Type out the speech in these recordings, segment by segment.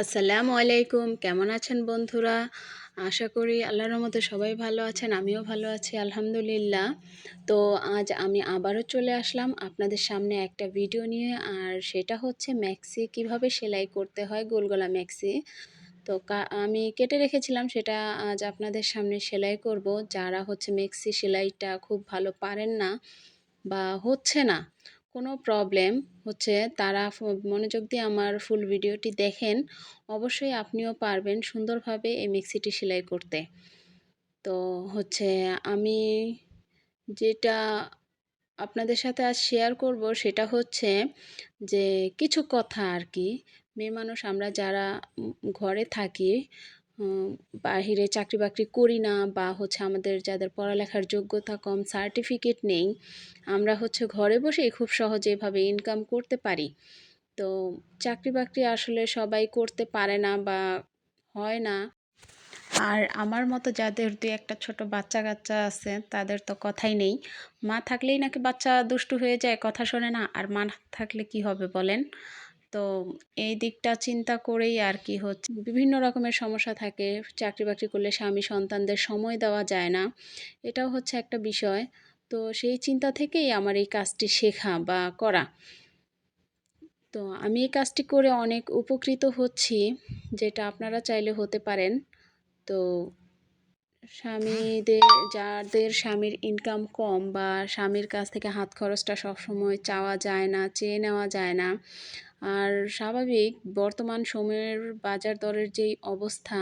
আসসালামু আলাইকুম। কেমন আছেন বন্ধুরা? আশা করি আল্লাহর রহমতে সবাই ভালো আছেন, আমিও ভালো আছি, আলহামদুলিল্লাহ। তো আজ আমি আবারও চলে আসলাম আপনাদের সামনে একটা ভিডিও নিয়ে, আর সেটা হচ্ছে ম্যাক্সি কীভাবে সেলাই করতে হয় গোলগলা ম্যাক্সি। তো আমি কেটে রেখেছিলাম, সেটা আজ আপনাদের সামনে সেলাই করব। যারা হচ্ছে ম্যাক্সি সেলাইটা খুব ভালো পারেন না বা হচ্ছে না কোনো প্রবলেম হচ্ছে, তারা মনোযোগ দিয়ে আমার ফুল ভিডিওটি দেখেন। অবশ্যই আপনিও পারবেন সুন্দরভাবে এই মিক্সিটি সেলাই করতে। তো হচ্ছে আমি যেটা আপনাদের সাথে আজ শেয়ার করব সেটা হচ্ছে যে কিছু কথা আর কি। মেয়ে মানুষ, আমরা যারা ঘরে থাকি বাহিরে চাকরি বাকরি করি না বা হচ্ছে আমাদের যাদের পড়ালেখার যোগ্যতা কম সার্টিফিকেট নেই, আমরা হচ্ছে ঘরে বসেই খুব সহজে এভাবে ইনকাম করতে পারি। তো চাকরি বাকরি আসলে সবাই করতে পারে না বা হয় না। আর আমার মতো যাদের দু একটা ছোট বাচ্চা কাচ্চা আছে, তাদের তো কথাই নেই। মা থাকলেই নাকি বাচ্চা দুষ্টু হয়ে যায়, কথা শোনে না। আর মা থাকলে কি হবে বলেন? তো এই দিকটা চিন্তা করেই আর কি হচ্ছে। বিভিন্ন রকমের সমস্যা থাকে চাকরি বাকরি করলে স্বামী সন্তানদের সময় দেওয়া যায় না। এটাও হচ্ছে একটা বিষয়। তো সেই চিন্তা থেকেই আমার এই কাজটি শেখা বা করা। তো আমি এই কাজটি করে অনেক উপকৃত হচ্ছি, যেটা আপনারা চাইলে হতে পারেন। তো স্বামীদের, যাদের স্বামীর ইনকাম কম বা স্বামীর কাছ থেকে হাত খরচটা সবসময় চাওয়া যায় না, চেয়ে নেওয়া যায় না আর স্বাভাবিক বর্তমান সময়ের বাজার দরের যেই অবস্থা,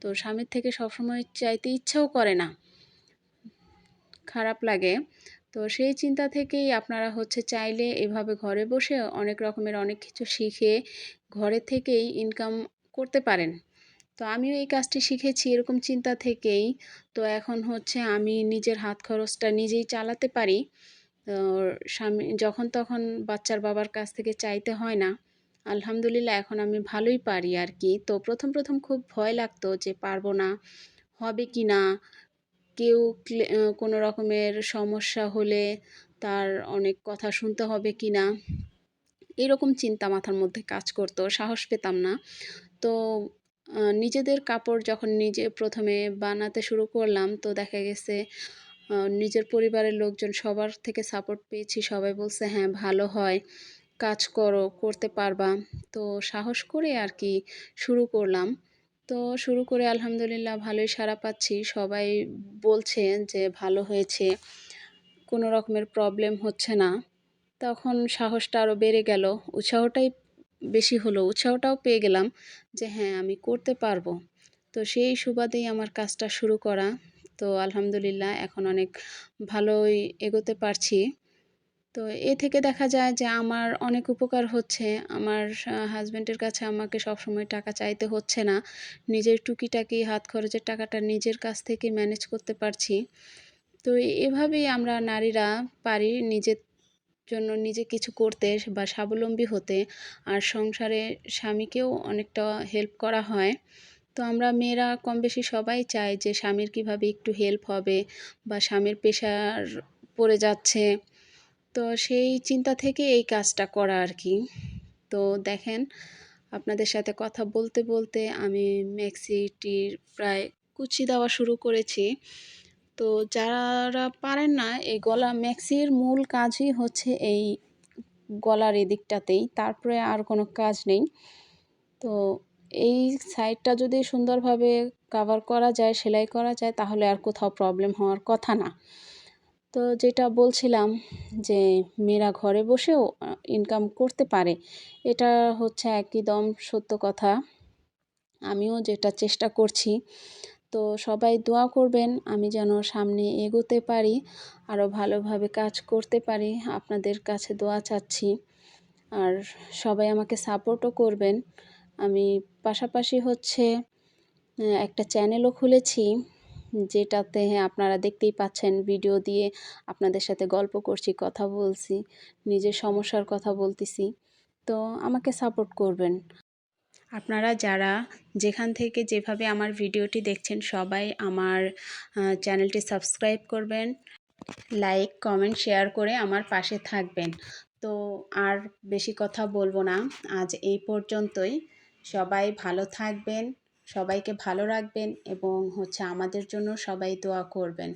তো স্বামীর থেকে সবসময় চাইতে ইচ্ছাও করে না। খারাপ লাগে। তো সেই চিন্তা থেকেই আপনারা হচ্ছে চাইলে এভাবে ঘরে বসে অনেক রকমের অনেক কিছু শিখে ঘরে থেকেই ইনকাম করতে পারেন। তো আমিও এই কাজটি শিখেছি এরকম চিন্তা থেকেই। তো এখন হচ্ছে আমি নিজের হাত খরচটা নিজেই চালাতে পারি। স্বামী, যখন তখন বাচ্চার বাবার কাছ থেকে চাইতে হয় না, আলহামদুলিল্লাহ এখন আমি ভালোই পারি আর কি। তো প্রথম প্রথম খুব ভয় লাগতো যে পারব না, হবে কি না? কেউ কোনো রকমের সমস্যা হলে তার অনেক কথা শুনতে হবে কি না? এরকম চিন্তা মাথার মধ্যে কাজ করতো, সাহস পেতাম না। তো নিজেদের কাপড় যখন নিজে প্রথমে বানাতে শুরু করলাম, তো দেখা গেছে নিজের পরিবারের লোকজন, সবার থেকে সাপোর্ট পেয়েছি। সবাই বলছে হ্যাঁ ভালো হয়। কাজ করো, করতে পারবা। তো সাহস করে আর কি শুরু করলাম। তো শুরু করে আলহামদুলিল্লাহ ভালোই সারা পাচ্ছি। সবাই বলছে যে, ভালো হয়েছে। কোনো রকমের প্রবলেম হচ্ছে না। তখন সাহসটা আরও বেড়ে গেল। উৎসাহটাই বেশি হলো। উৎসাহটাও পেয়ে গেলাম যে হ্যাঁ আমি করতে পারব। তো সেই সুবাদেই আমার কাজটা শুরু করা। তো আলহামদুলিল্লাহ এখন অনেক ভালোই এগোতে পারছি। তো এ থেকে দেখা যায় যে আমার অনেক উপকার হচ্ছে। আমার হাজব্যান্ডের কাছে আমাকে সবসময় টাকা চাইতে হচ্ছে না। নিজের টুকিটাকি হাত খরচের টাকাটা নিজের কাছ থেকে ম্যানেজ করতে পারছি। তো এভাবেই আমরা নারীরা পারি নিজের জন্য নিজে কিছু করতে বা স্বাবলম্বী হতে। আর সংসারে স্বামীকেও অনেকটা হেল্প করা হয়। তো আমরা মেয়েরা কম বেশি সবাই চাই যে স্বামীর কীভাবে একটু হেল্প হবে বা স্বামীর পেশার পড়ে যাচ্ছে। তো সেই চিন্তা থেকে এই কাজটা করা আর কি। তো দেখেন, আপনাদের সাথে কথা বলতে বলতে আমি ম্যাক্সিটির প্রায় কুচি দেওয়া শুরু করেছি। তো যারা পারেন না, এই গলা ম্যাক্সির মূল কাজই হচ্ছে এই গলার এদিকটাতেই। তারপরে আর কোনো কাজ নেই। তো এই সাইডটা যদি সুন্দরভাবে কাভার করা যায়, সেলাই করা যায়, তাহলে আর কোথাও প্রবলেম হওয়ার কথা না। তো যেটা বলছিলাম যে মেয়েরা ঘরে বসেও ইনকাম করতে পারে, এটা হচ্ছে একদম সত্য কথা। আমিও যেটা চেষ্টা করছি, তো সবাই দোয়া করবেন, আমি যেন সামনে এগোতে পারি আরও ভালোভাবে কাজ করতে পারি, আপনাদের কাছে দোয়া চাচ্ছি। আর সবাই আমাকে সাপোর্টও করবেন। আমি পাশাপাশি হচ্ছে একটা চ্যানেলও খুলেছি, যেটাতে আপনারা দেখতেই পাচ্ছেন ভিডিও দিয়ে আপনাদের সাথে গল্প করছি, কথা বলছি, নিজের সমস্যার কথা বলতেছি। তো আমাকে সাপোর্ট করবেন। আপনারা যারা যেখান থেকে যেভাবে আমার ভিডিওটি দেখছেন, সবাই আমার চ্যানেলটি সাবস্ক্রাইব করবেন লাইক কমেন্ট শেয়ার করে আমার পাশে থাকবেন। তো আর বেশি কথা বলব না। আজ এই পর্যন্তই। সবাই ভালো থাকবেন, সবাইকে ভালো রাখবেন এবং হচ্ছে আমাদের জন্য সবাই দোয়া করবেন।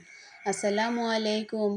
আসসালামু আলাইকুম।